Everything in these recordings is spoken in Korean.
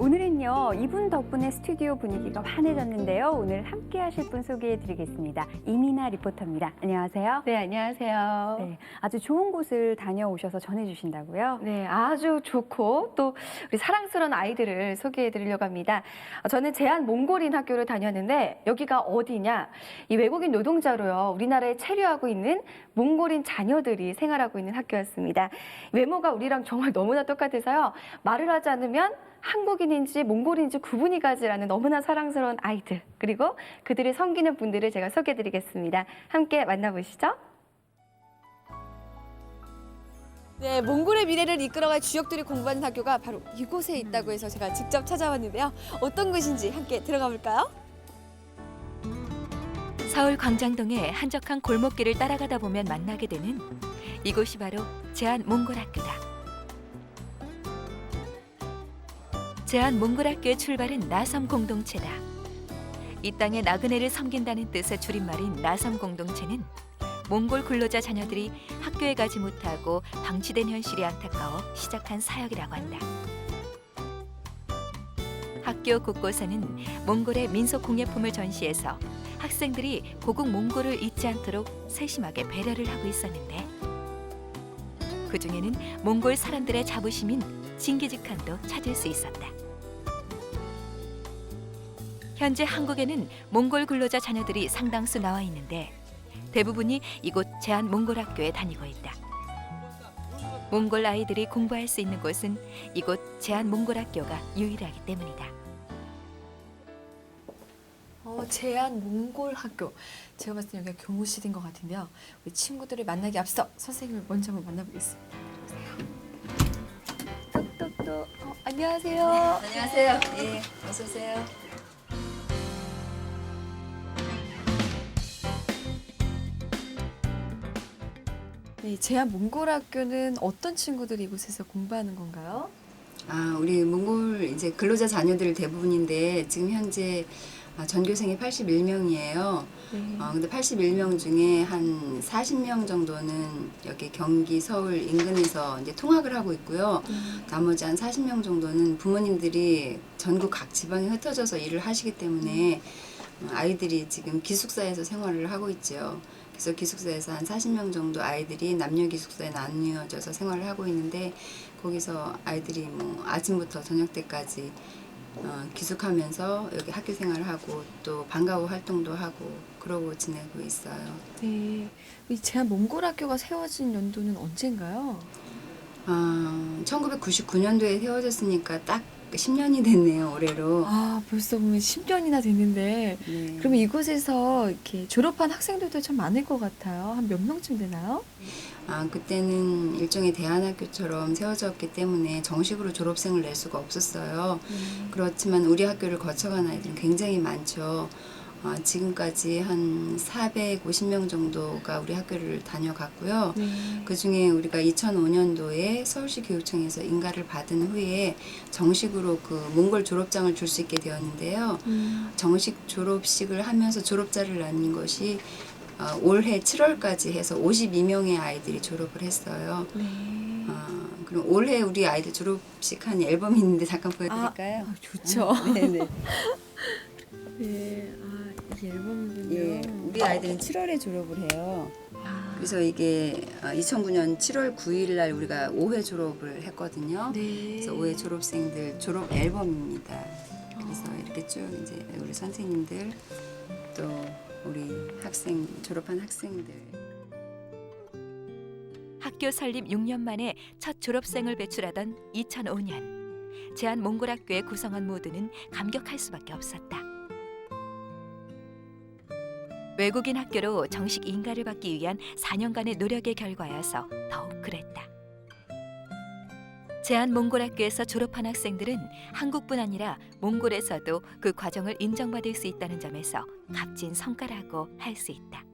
오늘은요, 이분 덕분에 스튜디오 분위기가 환해졌는데요. 오늘 함께 하실 분 소개해 드리겠습니다. 이민아 리포터입니다. 안녕하세요. 네, 안녕하세요. 네, 아주 좋은 곳을 다녀오셔서 전해주신다고요? 네, 아주 좋고 또 우리 사랑스러운 아이들을 소개해 드리려고 합니다. 어, 저는 제한 몽골인 학교를 다녔는데 여기가 어디냐? 이 외국인 노동자로요. 우리나라에 체류하고 있는 몽골인 자녀들이 생활하고 있는 학교였습니다. 외모가 우리랑 정말 너무나 똑같아서요. 말을 하지 않으면 한국인인지 몽골인지 구분이 가지라는 너무나 사랑스러운 아이들 그리고 그들을 섬기는 분들을 제가 소개해 드리겠습니다. 함께 만나보시죠. 네, 몽골의 미래를 이끌어갈 주역들이 공부하는 학교가 바로 이곳에 있다고 해서 제가 직접 찾아왔는데요. 어떤 곳인지 함께 들어가 볼까요? 서울 광장동의 한적한 골목길을 따라가다 보면 만나게 되는 이곳이 바로 제한 몽골 학교다. 제한 몽골학교의 출발은 나섬 공동체다. 이 땅의 나그네를 섬긴다는 뜻의 줄임말인 나섬 공동체는 몽골 근로자 자녀들이 학교에 가지 못하고 방치된 현실이 안타까워 시작한 사역이라고 한다. 학교 곳곳에는 몽골의 민속 공예품을 전시해서 학생들이 고국 몽골을 잊지 않도록 세심하게 배려를 하고 있었는데 그 중에는 몽골 사람들의 자부심인 징기즈칸도 찾을 수 있었다. 현재 한국에는 몽골 근로자 자녀들이 상당수 나와 있는데 대부분이 이곳 제한 몽골 학교에 다니고 있다. 몽골 아이들이 공부할 수 있는 곳은 이곳 제한 몽골 학교가 유일하기 때문이다. 어, 제한 몽골 학교. 제가 봤을 때 여기가 교무실인 것 같은데요. 우리 친구들을 만나기 앞서 선생님을 먼저 한번 만나보겠습니다. 똑똑똑. 어, 안녕하세요. 안녕하세요. 예, 어서 오세요. 네, 제한 몽골 학교는 어떤 친구들이 이곳에서 공부하는 건가요? 아, 우리 몽골 이제 근로자 자녀들 대부분인데 지금 현재 아, 전교생이 81명이에요. 네. 어, 근데 81명 중에 한 40명 정도는 여기 경기 서울 인근에서 이제 통학을 하고 있고요. 음. 나머지 한 40명 정도는 부모님들이 전국 각 지방에 흩어져서 일을 하시기 때문에 어, 아이들이 지금 기숙사에서 생활을 하고 있죠. 그래서 기숙사에서 한 40명 정도 아이들이 남녀 기숙사에 나뉘어져서 생활을 하고 있는데 거기서 아이들이 뭐 아침부터 저녁 때까지 어, 기숙하면서 여기 학교 생활을 하고 또 방과 후 활동도 하고 그러고 지내고 있어요. 네. 이 제한 몽골 학교가 세워진 연도는 언젠가요? 아, 1999년도에 세워졌으니까 딱 10년이 됐네요, 올해로. 아, 벌써 보면 10년이나 됐는데 네. 그러면 이곳에서 이렇게 졸업한 학생들도 참 많을 것 같아요. 한 몇 명쯤 되나요? 아, 그때는 일종의 대안학교처럼 세워졌기 때문에 정식으로 졸업생을 낼 수가 없었어요. 그렇지만 우리 학교를 거쳐간 아이들은 굉장히 많죠. 아, 지금까지 한 450명 정도가 우리 학교를 다녀갔고요. 네. 그 중에 우리가 2005년도에 서울시 교육청에서 인가를 받은 후에 정식으로 그 몽골 졸업장을 줄 수 있게 되었는데요. 음. 정식 졸업식을 하면서 졸업자를 낳는 것이 어, 올해 7월까지 해서 52명의 아이들이 졸업을 했어요. 네. 아, 그럼 올해 우리 아이들 졸업식 한 앨범이 있는데 잠깐 보여드릴까요? 아, 좋죠. 네네. 네. 앨범이군요. 예, 우리 아이들은 7월에 졸업을 해요. 아, 그래서 이게 2009년 7월 9일 날 우리가 5회 졸업을 했거든요. 네. 그래서 5회 졸업생들 졸업 앨범입니다. 그래서 이렇게 쭉 이제 우리 선생님들 또 우리 학생 졸업한 학생들 학교 설립 6년 만에 첫 졸업생을 배출하던 2005년 제한 몽골 학교의 구성원 모두는 감격할 수밖에 없었다. 외국인 학교로 정식 인가를 받기 위한 4년간의 노력의 결과여서 더욱 그랬다. 제한 몽골 학교에서 졸업한 학생들은 한국뿐 아니라 몽골에서도 그 과정을 인정받을 수 있다는 점에서 값진 성과라고 할 수 있다.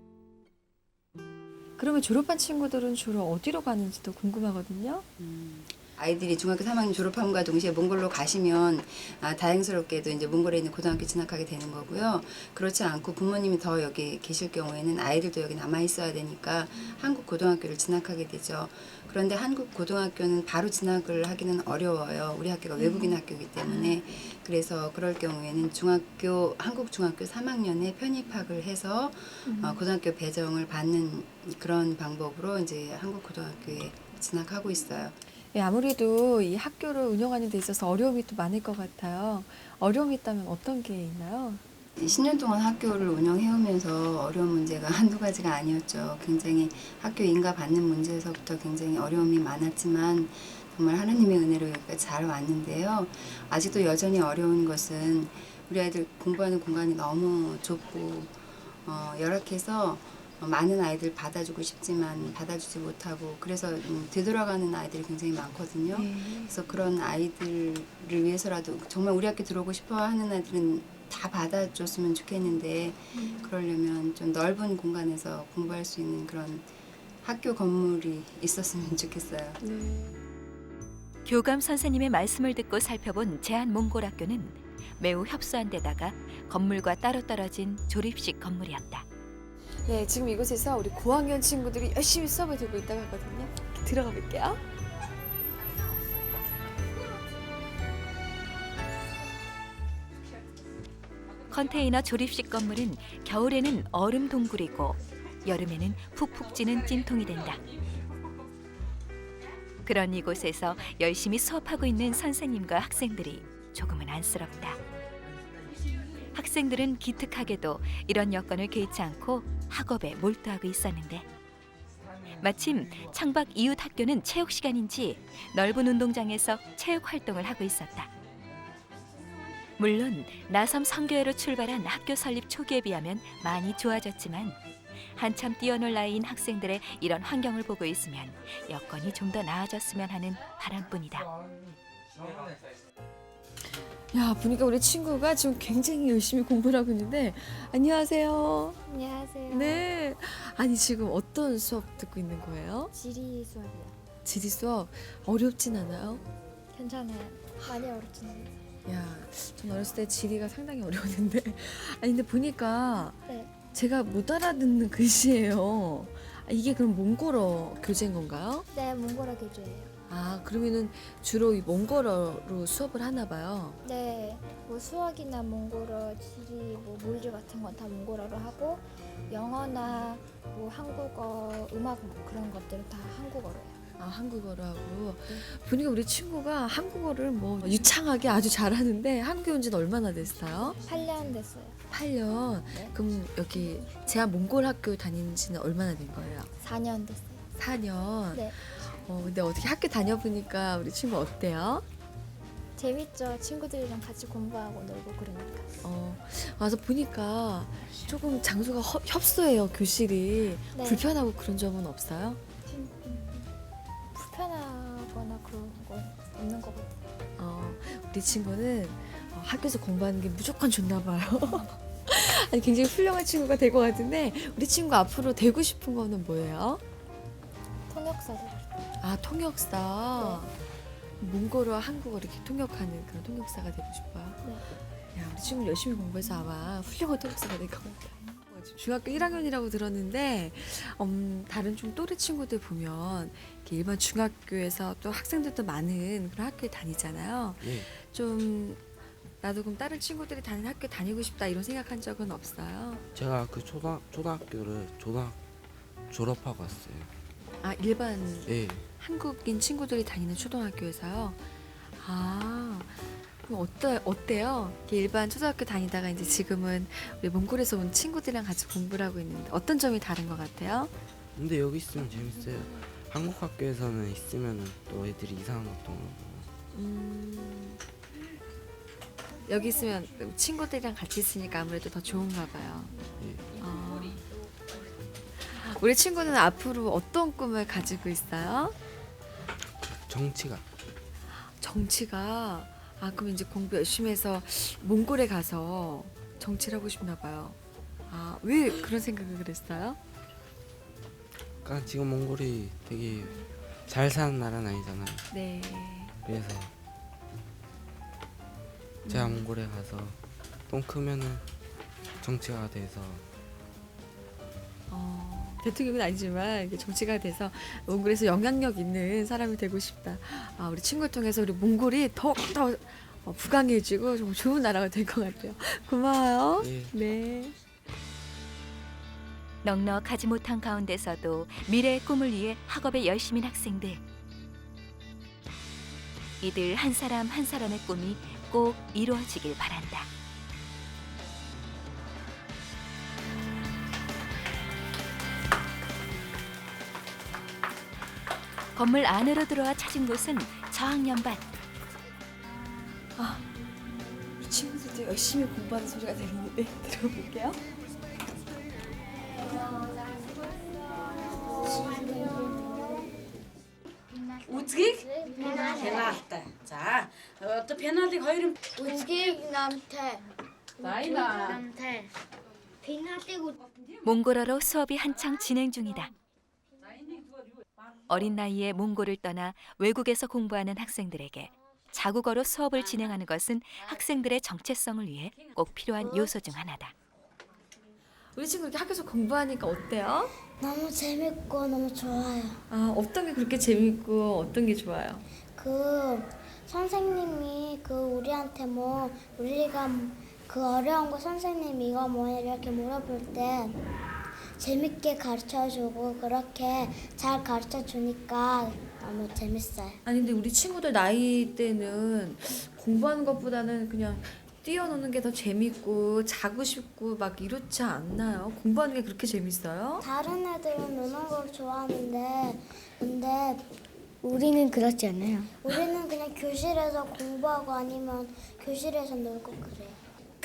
그러면 졸업한 친구들은 주로 어디로 가는지도 궁금하거든요. 음, 아이들이 중학교 3학년 졸업함과 동시에 몽골로 가시면 아, 다행스럽게도 이제 몽골에 있는 고등학교 진학하게 되는 거고요. 그렇지 않고 부모님이 더 여기 계실 경우에는 아이들도 여기 남아 있어야 되니까 한국 고등학교를 진학하게 되죠. 그런데 한국 고등학교는 바로 진학을 하기는 어려워요. 우리 학교가 외국인 학교이기 때문에 그래서 그럴 경우에는 중학교 한국 중학교 3학년에 편입학을 해서 어, 고등학교 배정을 받는 그런 방법으로 이제 한국 고등학교에 진학하고 있어요. 예, 아무래도 이 학교를 운영하는 데 있어서 어려움이 또 많을 것 같아요. 어려움이 있다면 어떤 게 있나요? 10년 동안 학교를 운영해오면서 어려운 문제가 한두 가지가 아니었죠. 굉장히 학교 인가 받는 문제에서부터 굉장히 어려움이 많았지만 정말 하나님의 은혜로 여기까지 잘 왔는데요. 아직도 여전히 어려운 것은 우리 아이들 공부하는 공간이 너무 좁고 어, 열악해서 어, 많은 아이들 받아주고 싶지만 받아주지 못하고 그래서 음, 되돌아가는 아이들이 굉장히 많거든요. 그래서 그런 아이들을 위해서라도 정말 우리 학교 들어오고 싶어 하는 아이들은 다 받아줬으면 좋겠는데 그러려면 좀 넓은 공간에서 공부할 수 있는 그런 학교 건물이 있었으면 좋겠어요. 교감 선생님의 말씀을 듣고 살펴본 제한 몽골 학교는 매우 협소한 데다가 건물과 따로 떨어진 조립식 건물이었다. 네, 지금 이곳에서 우리 고학년 친구들이 열심히 수업을 듣고 있다고 하거든요. 들어가 볼게요. 컨테이너 조립식 건물은 겨울에는 얼음 동굴이고 여름에는 푹푹 찌는 찜통이 된다. 그런 이곳에서 열심히 수업하고 있는 선생님과 학생들이 조금은 안쓰럽다. 학생들은 기특하게도 이런 여건을 개의치 않고 학업에 몰두하고 있었는데 마침 창밖 이웃 학교는 체육 시간인지 넓은 운동장에서 체육 활동을 하고 있었다. 물론 나섬 성교회로 출발한 학교 설립 초기에 비하면 많이 좋아졌지만 한참 뛰어놀 나이인 학생들의 이런 환경을 보고 있으면 여건이 좀 더 나아졌으면 하는 바람뿐이다. 야, 보니까 우리 친구가 지금 굉장히 열심히 공부를 하고 있는데 안녕하세요. 안녕하세요. 네. 아니 지금 어떤 수업 듣고 있는 거예요? 지리 수업이요. 지리 수업 어렵진 않아요? 괜찮아요. 많이 어렵진 않아요. 야, 전 어렸을 때 지리가 상당히 어려웠는데 아니 근데 보니까 네. 제가 못 알아듣는 글씨예요. 아, 이게 그럼 몽골어 교재인 건가요? 네, 몽골어 교재예요. 아 그러면은 주로 이 몽골어로 수업을 하나 봐요. 네, 뭐 수학이나 몽골어, 지리, 뭐 물리 같은 건 다 몽골어로 하고 영어나 뭐 한국어, 음악 뭐 그런 것들은 다 한국어로요. 아 한국어로 하고 보니까 우리 친구가 한국어를 뭐 유창하게 아주 잘하는데 한국에 온 지는 얼마나 됐어요? 8년 됐어요. 8년. 네. 그럼 여기 제한 몽골 학교 다닌 지는 얼마나 된 거예요? 4년 됐어요. 4년. 네. 어 근데 어떻게 학교 다녀보니까 우리 친구 어때요? 재밌죠. 친구들이랑 같이 공부하고 놀고 그러니까. 어 와서 보니까 조금 장소가 허- 협소해요 교실이 네. 불편하고 그런 점은 없어요? 불편하거나 그런 건 없는 것 같아요. 어 우리 친구는 어, 학교에서 공부하는 게 무조건 좋나 봐요. 아니 굉장히 훌륭한 친구가 될 것 같은데 우리 친구 앞으로 되고 싶은 거는 뭐예요? 통역사도 아 통역사. 몽골어와 한국어 이렇게 통역하는 그런 통역사가 되고 싶어요. 네. 야 우리 친구 열심히 공부해서 아마 훌륭한 통역사가 될. 어, 지금 중학교 1학년이라고 들었는데 음, 다른 좀 또래 친구들 보면 이렇게 일반 중학교에서 또 학생들도 많은 그런 학교에 다니잖아요. 예. 좀 나도 그럼 다른 친구들이 다니는 학교 다니고 싶다 이런 생각한 적은 없어요. 제가 그 초등 초등학교를 초등 졸업하고 왔어요. 아 일반 예. 한국인 친구들이 다니는 초등학교에서요. 아 그럼 어때 어때요? 이렇게 일반 초등학교 다니다가 이제 지금은 우리 몽골에서 온 친구들이랑 같이 공부를 하고 있는데 어떤 점이 다른 것 같아요? 근데 여기 있으면 재밌어요. 한국 학교에서는 있으면 또 애들이 이상한 것도 모르고. 음, 여기 있으면 친구들이랑 같이 있으니까 아무래도 더 좋은가 봐요. 예. 아. 우리 친구는 앞으로 어떤 꿈을 가지고 있어요? 정치가 정치가 아 그럼 이제 공부 열심히 해서 몽골에 가서 정치를 하고 싶나 봐요. 아 왜 그런 생각을 했어요? 그러니까 지금 몽골이 되게 잘 사는 나라는 아니잖아요. 네. 그래서 제가 몽골에 가서 똥 크면은 정치가 돼서 어, 대통령은 아니지만 정치가 돼서 몽골에서 영향력 있는 사람이 되고 싶다. 아, 우리 친구를 통해서 우리 몽골이 더욱더 어, 부강해지고 좀 좋은 나라가 될 것 같아요. 고마워요. 예. 네. 넉넉하지 못한 가운데서도 미래의 꿈을 위해 학업에 열심인 학생들. 이들 한 사람 한 사람의 꿈이 꼭 이루어지길 바란다. 건물 안으로 들어와 찾은 곳은 저학년반. 우리 친구들도 열심히 공부하는 소리가 들리는데 들어볼게요. 우즈기 페나다. 자, 또 페나디 거이름 우즈기 남태. 나이나. 남태. 비나떼고 몽골어로 수업이 한창 진행 중이다. 어린 나이에 몽골을 떠나 외국에서 공부하는 학생들에게 자국어로 수업을 진행하는 것은 학생들의 정체성을 위해 꼭 필요한 요소 중 하나다. 우리 친구 이렇게 학교에서 공부하니까 어때요? 너무 재밌고 너무 좋아요. 아, 어떤 게 그렇게 재밌고 어떤 게 좋아요? 그 선생님이 그 우리한테 뭐 우리가 그 어려운 거 선생님 이거 뭐냐 이렇게 물어볼 때 재밌게 가르쳐주고 그렇게 잘 가르쳐주니까 너무 재밌어요. 아니 근데 우리 친구들 나이 때는 공부하는 것보다는 그냥 뛰어노는 게 더 재밌고 자고 싶고 막 이렇지 않나요? 공부하는 게 그렇게 재밌어요? 다른 애들은 노는 걸 좋아하는데 근데 우리는 그렇지 않아요. 우리는 그냥 교실에서 공부하고 아니면 교실에서 놀고 그래요.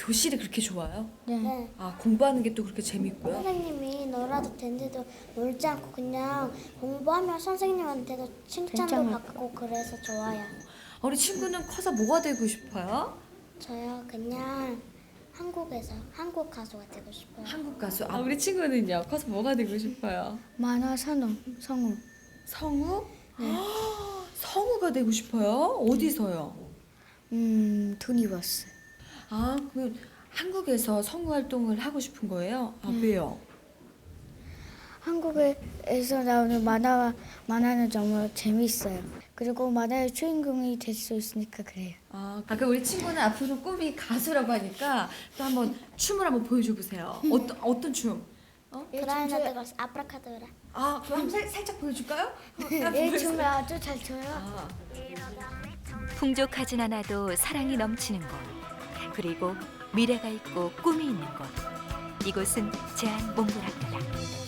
교실이 그렇게 좋아요? 네. 아 공부하는 게 또 그렇게 재밌고요? 선생님이 놀아도 된데도 놀지 않고 그냥 공부하면 선생님한테도 칭찬도 받고 그래서 좋아요. 아, 우리 친구는 커서 뭐가 되고 싶어요? 저요 그냥 한국에서 한국 가수가 되고 싶어요. 한국 가수. 아 우리 친구는요? 커서 뭐가 되고 싶어요? 만화 선우 성우. 성우? 성우가 되고 싶어요? 어디서요? 음 투니버스. 아, 그 한국에서 성우 활동을 하고 싶은 거예요? 아, 왜요? 한국에서 나오는 만화 만화는 정말 재밌어요. 그리고 만화의 주인공이 될 수 있으니까 그래요. 아, 아까 우리 친구는 앞으로 꿈이 가수라고 하니까 또 한번 춤을 한번 보여줘 보세요. 어떤 어떤 춤? 어? 그라이나드가 아프라카드라. 아, 그럼 살, 살짝 보여줄까요? 이 춤을 아주 잘 춰요. 아, 풍족하진 않아도 사랑이 넘치는 곳. 그리고 미래가 있고 꿈이 있는 곳. 이곳은 제한 몽골 학교다.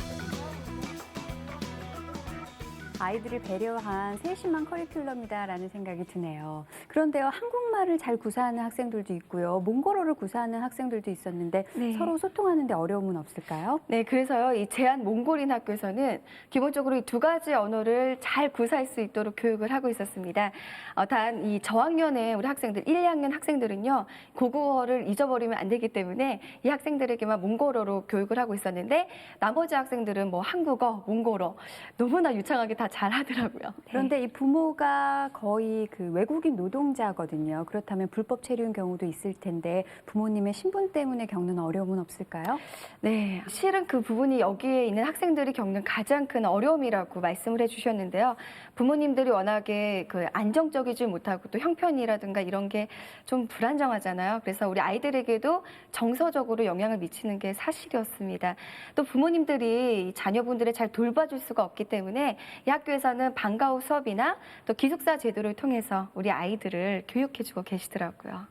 아이들을 배려한 세심한 커리큘럼이다라는 생각이 드네요. 그런데요, 한국말을 잘 구사하는 학생들도 있고요, 몽골어를 구사하는 학생들도 있었는데 네. 서로 소통하는데 어려움은 없을까요? 네, 그래서요, 이 제한 몽골인 학교에서는 기본적으로 이 두 가지 언어를 잘 구사할 수 있도록 교육을 하고 있었습니다. 어, 단, 이 저학년의 우리 학생들, 1, 2학년 학생들은요, 고국어를 잊어버리면 안 되기 때문에 이 학생들에게만 몽골어로 교육을 하고 있었는데, 나머지 학생들은 뭐 한국어, 몽골어, 너무나 유창하게 다잘 하더라고요. 그런데 이 부모가 거의 그 외국인 노동자거든요. 그렇다면 불법 체류인 경우도 있을 텐데 부모님의 신분 때문에 겪는 어려움은 없을까요? 네, 실은 그 부분이 여기에 있는 학생들이 겪는 가장 큰 어려움이라고 말씀을 해주셨는데요. 부모님들이 워낙에 그 안정적이지 못하고 또 형편이라든가 이런 게 좀 불안정하잖아요. 그래서 우리 아이들에게도 정서적으로 영향을 미치는 게 사실이었습니다. 또 부모님들이 이 자녀분들을 잘 돌봐줄 수가 없기 때문에 이 학교에서는 방과 후 수업이나 또 기숙사 제도를 통해서 우리 아이들을 교육해주고 계시더라고요.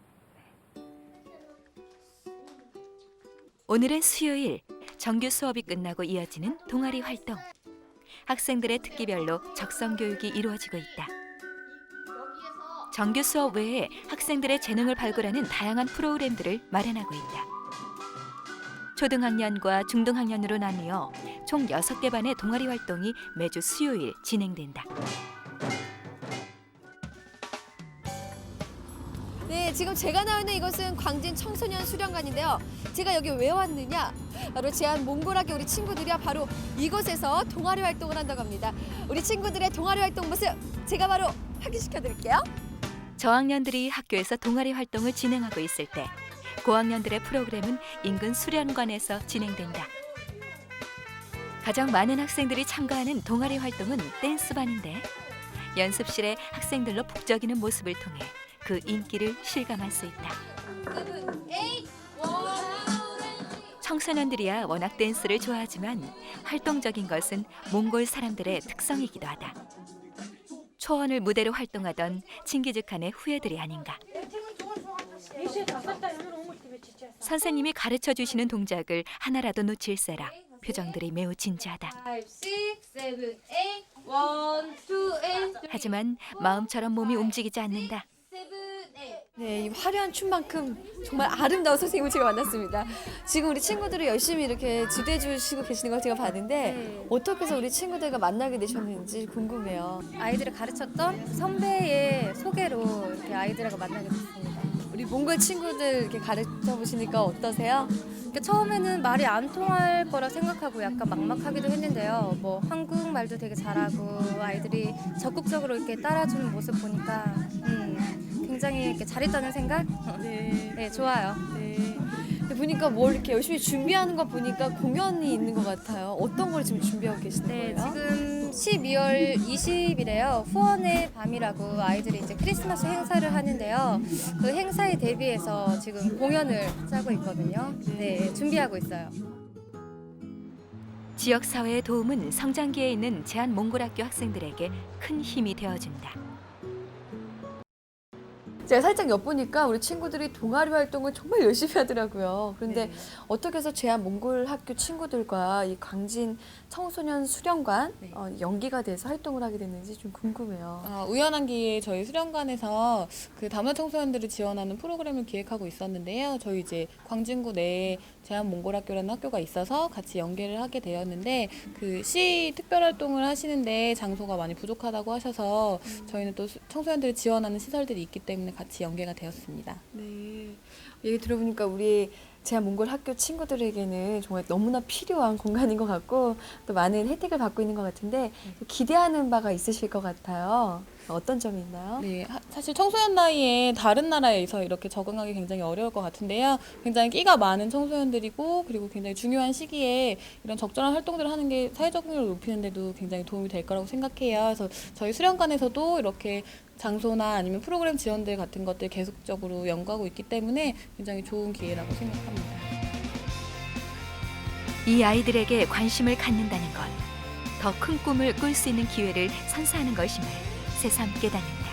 오늘은 수요일 정규 수업이 끝나고 이어지는 동아리 활동. 학생들의 특기별로 적성 교육이 이루어지고 있다. 정규 수업 외에 학생들의 재능을 발굴하는 다양한 프로그램들을 마련하고 있다. 초등학년과 중등학년으로 나뉘어 총 6개 반의 동아리 활동이 매주 수요일 진행된다. 네, 지금 제가 나와 있는 이곳은 광진 청소년 수련관인데요. 제가 여기 왜 왔느냐? 바로 제한 몽골학교 우리 친구들이야 바로 이곳에서 동아리 활동을 한다고 합니다. 우리 친구들의 동아리 활동 모습 제가 바로 확인시켜 드릴게요. 저학년들이 학교에서 동아리 활동을 진행하고 있을 때 고학년들의 프로그램은 인근 수련관에서 진행된다. 가장 많은 학생들이 참가하는 동아리 활동은 댄스반인데 연습실에 학생들로 북적이는 모습을 통해 그 인기를 실감할 수 있다. 청소년들이야 워낙 댄스를 좋아하지만 활동적인 것은 몽골 사람들의 특성이기도 하다. 초원을 무대로 활동하던 칭기즈칸의 후예들이 아닌가. 선생님이 가르쳐 주시는 동작을 하나라도 놓칠세라 표정들이 매우 진지하다. 하지만 마음처럼 몸이 움직이지 않는다. 네, 이 화려한 춤만큼 정말 아름다운 선생님을 제가 만났습니다. 지금 우리 친구들이 열심히 이렇게 지도해 주시고 계시는 걸 제가 봤는데 어떻게 해서 우리 친구들과 만나게 되셨는지 궁금해요. 아이들을 가르쳤던 선배의 소개로 이렇게 아이들하고 만나게 됐습니다. 우리 몽골 친구들 이렇게 가르쳐 보시니까 어떠세요? 그러니까 처음에는 말이 안 통할 거라 생각하고 약간 막막하기도 했는데요. 뭐 한국말도 되게 잘하고 아이들이 적극적으로 이렇게 따라주는 모습 보니까 음, 굉장히 이렇게 잘했다는 생각? 네. 네, 좋아요. 네. 근데 보니까 뭘 이렇게 열심히 준비하는 거 보니까 공연이 있는 것 같아요. 어떤 걸 지금 준비하고 계시는 네, 거예요? 지금 12월 20일에요. 후원의 밤이라고 아이들이 이제 크리스마스 행사를 하는데요. 그 행사에 대비해서 지금 공연을 짜고 있거든요. 네, 준비하고 있어요. 지역 사회의 도움은 성장기에 있는 제한 몽골 학교 학생들에게 큰 힘이 되어준다. 제가 살짝 엿보니까 우리 친구들이 동아리 활동을 정말 열심히 하더라고요. 그런데 네. 어떻게 해서 제한 몽골 학교 친구들과 이 광진 청소년 수련관 네. 어, 연기가 돼서 활동을 하게 됐는지 좀 궁금해요. 아, 우연한 기회에 저희 수련관에서 그 다문화 청소년들을 지원하는 프로그램을 기획하고 있었는데요. 저희 이제 광진구 내에 제한 몽골학교라는 학교가 있어서 같이 연계를 하게 되었는데 그 시 특별 활동을 하시는데 장소가 많이 부족하다고 하셔서 저희는 또 수- 청소년들을 지원하는 시설들이 있기 때문에 같이 연계가 되었습니다. 네. 얘기 들어보니까 우리 제한 몽골 학교 친구들에게는 정말 너무나 필요한 공간인 것 같고 또 많은 혜택을 받고 있는 것 같은데 기대하는 바가 있으실 것 같아요. 어떤 점이 있나요? 네, 하- 사실 청소년 나이에 다른 나라에서 이렇게 적응하기 굉장히 어려울 것 같은데요. 굉장히 끼가 많은 청소년들이고 그리고 굉장히 중요한 시기에 이런 적절한 활동들을 하는 게 사회적 능력을 높이는 데도 굉장히 도움이 될 거라고 생각해요. 그래서 저희 수련관에서도 이렇게 장소나 아니면 프로그램 지원들 같은 것들 계속적으로 연구하고 있기 때문에 굉장히 좋은 기회라고 생각합니다. 이 아이들에게 관심을 갖는다는 것, 더 큰 꿈을 꿀 수 있는 기회를 선사하는 것임을 새삼 깨닫는다.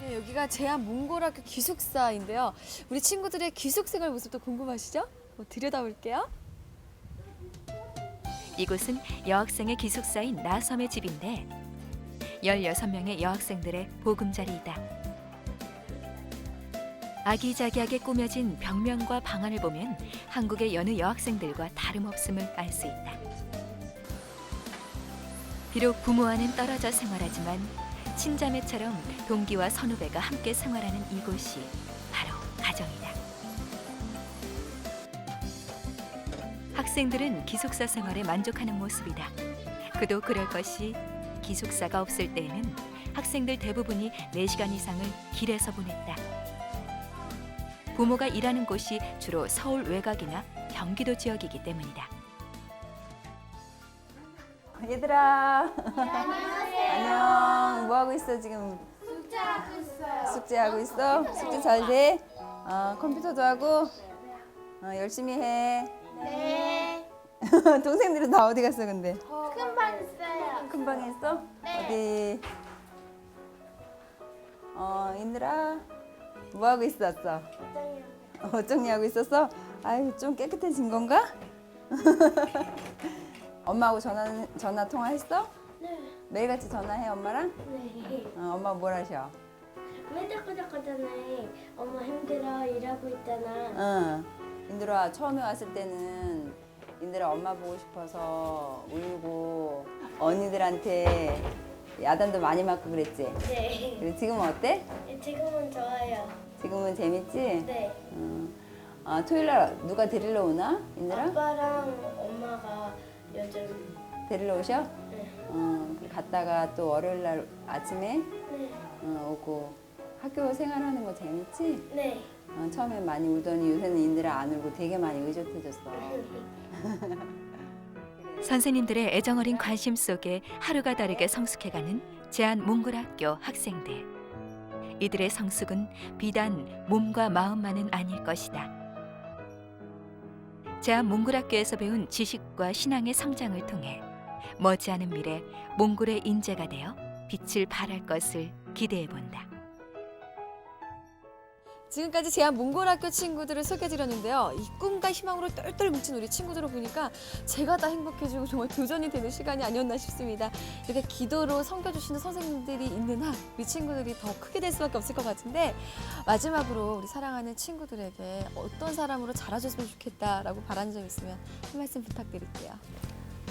네, 여기가 제한 몽골학교 기숙사인데요. 우리 친구들의 기숙생활 모습도 궁금하시죠? 뭐 들여다볼게요. 이곳은 여학생의 기숙사인 나섬의 집인데 16명의 여학생들의 보금자리이다. 아기자기하게 꾸며진 벽면과 방안을 보면 한국의 여느 여학생들과 다름없음을 알 수 있다. 비록 부모와는 떨어져 생활하지만 친자매처럼 동기와 선후배가 함께 생활하는 이곳이 바로 가정이다. 학생들은 기숙사 생활에 만족하는 모습이다. 그도 그럴 것이 기숙사가 없을 때에는 학생들 대부분이 4시간 이상을 길에서 보냈다. 부모가 일하는 곳이 주로 서울 외곽이나 경기도 지역이기 때문이다. 얘들아. 안녕. 뭐 하고 있어 지금? 숙제하고 있어요. 숙제하고 있어? 숙제 잘 돼? 어, 컴퓨터도 하고? 어, 열심히 해. 네. 동생들은 다 어디 갔어 근데? 금방 있어요. 큰 방에 있어? 어디? 어, 인들아. 뭐 하고 있었어? 어, 정리 하고 있었어? 아유, 좀 깨끗해진 건가? 엄마하고 전화 전화 통화했어? 네. 매일같이 전화해 엄마랑? 네. 어, 엄마 뭘 하셔? 맨날 그랬잖아. 엄마 힘들어 일하고 있잖아. 응. 인들아 처음에 왔을 때는 인들아 엄마 보고 싶어서 울고 언니들한테 야단도 많이 맞고 그랬지? 네. 그래, 지금은 어때? 지금은 좋아요. 지금은 재밌지? 네. 어, 아, 토요일 날 누가 데리러 오나? 인들아? 아빠랑 요즘 데리러 오셔? 네. 어, 갔다가 또 월요일 날 아침에 네. 어, 오고 학교 생활하는 거 재밌지? 네. 어, 처음엔 많이 울더니 요새는 인들아 안 울고 되게 많이 의젓해졌어. 선생님들의 애정어린 관심 속에 하루가 다르게 성숙해가는 제한 몽골학교 학생들. 이들의 성숙은 비단 몸과 마음만은 아닐 것이다. 제한 몽골학교에서 배운 지식과 신앙의 성장을 통해 머지않은 미래 몽골의 인재가 되어 빛을 발할 것을 기대해 본다. 지금까지 제한 몽골학교 친구들을 소개해드렸는데요. 이 꿈과 희망으로 똘똘 뭉친 우리 친구들을 보니까 제가 다 행복해지고 정말 도전이 되는 시간이 아니었나 싶습니다. 이렇게 기도로 섬겨주시는 선생님들이 있는 한 우리 친구들이 더 크게 될 수밖에 없을 것 같은데 마지막으로 우리 사랑하는 친구들에게 어떤 사람으로 자라줬으면 좋겠다라고 바라는 점 있으면 한 말씀 부탁드릴게요.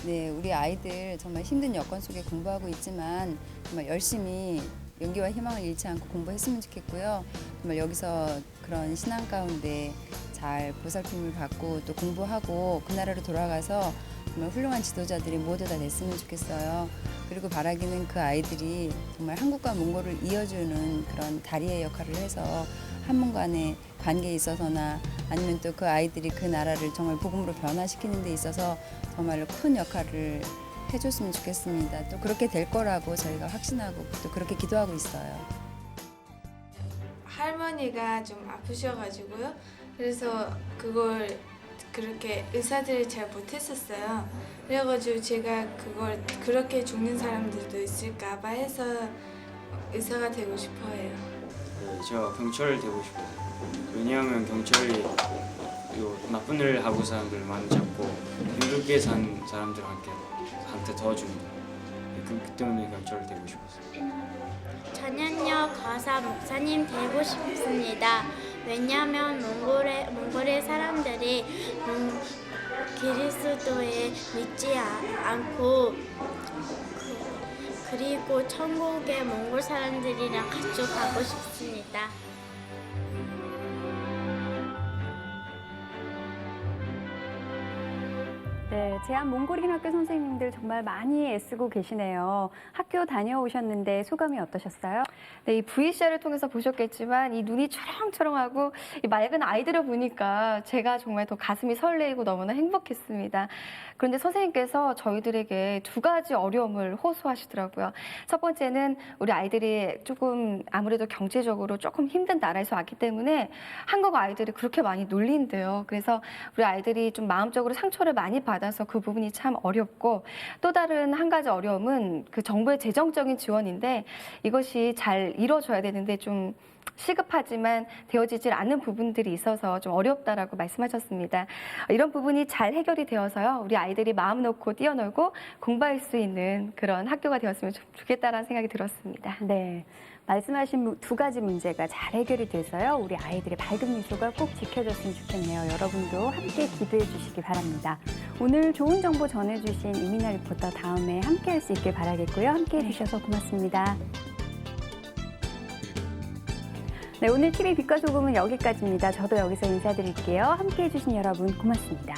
네, 우리 아이들 정말 힘든 여건 속에 공부하고 있지만 정말 열심히 용기와 희망을 잃지 않고 공부했으면 좋겠고요. 정말 여기서 그런 신앙 가운데 잘 보살핌을 받고 또 공부하고 그 나라로 돌아가서 정말 훌륭한 지도자들이 모두 다 됐으면 좋겠어요. 그리고 바라기는 그 아이들이 정말 한국과 몽골을 이어주는 그런 다리의 역할을 해서 한문 간의 관계에 있어서나 아니면 또 그 아이들이 그 나라를 정말 복음으로 변화시키는 데 있어서 정말로 큰 역할을 해줬으면 좋겠습니다. 또 그렇게 될 거라고 저희가 확신하고 또 그렇게 기도하고 있어요. 할머니가 좀 아프셔가지고요. 그래서 그걸 그렇게 의사들이 잘 못했었어요. 그래가지고 제가 그걸 그렇게 죽는 사람들도 있을까봐 해서 의사가 되고 싶어요. 네, 제가 경찰 되고 싶어요. 왜냐하면 경찰이 요 나쁜 일 하고 사람들 많이 잡고 힘들게 산 사람들한테 한테 도와줍니다. 네, 그렇기 때문에 경찰 되고 싶었어요. 전현역 거사 목사님 되고 싶습니다. 왜냐하면 몽골의 몽골의 사람들이 음, 그리스도에 믿지 아- 않고 그, 그리고 천국에 몽골 사람들이랑 같이 가고 싶습니다. 제한 몽골인 학교 선생님들 정말 많이 애쓰고 계시네요. 학교 다녀오셨는데 소감이 어떠셨어요? 네, 이 VCR을 통해서 보셨겠지만 이 눈이 초롱초롱하고 이 맑은 아이들을 보니까 제가 정말 더 가슴이 설레이고 너무나 행복했습니다. 그런데 선생님께서 저희들에게 두 가지 어려움을 호소하시더라고요. 첫 번째는 우리 아이들이 조금 아무래도 경제적으로 조금 힘든 나라에서 왔기 때문에 한국 아이들이 그렇게 많이 놀린대요. 그래서 우리 아이들이 좀 마음적으로 상처를 많이 받아서 그 부분이 참 어렵고 또 다른 한 가지 어려움은 그 정부의 재정적인 지원인데 이것이 잘 이루어져야 되는데 좀 시급하지만 되어지질 않는 부분들이 있어서 좀 어렵다라고 말씀하셨습니다. 이런 부분이 잘 해결이 되어서요. 우리 아이들이 마음 놓고 뛰어놀고 공부할 수 있는 그런 학교가 되었으면 좋- 좋겠다라는 생각이 들었습니다. 네. 말씀하신 무- 두 가지 문제가 잘 해결이 돼서요. 우리 아이들의 밝은 미소가 꼭 지켜졌으면 좋겠네요. 여러분도 함께 기도해 주시기 바랍니다. 오늘 좋은 정보 전해주신 이민아 리포터 다음에 함께 할 수 있길 바라겠고요. 함께 해주셔서 고맙습니다. 네, 오늘 TV 빛과 소금은 여기까지입니다. 저도 여기서 인사드릴게요. 함께 해주신 여러분 고맙습니다.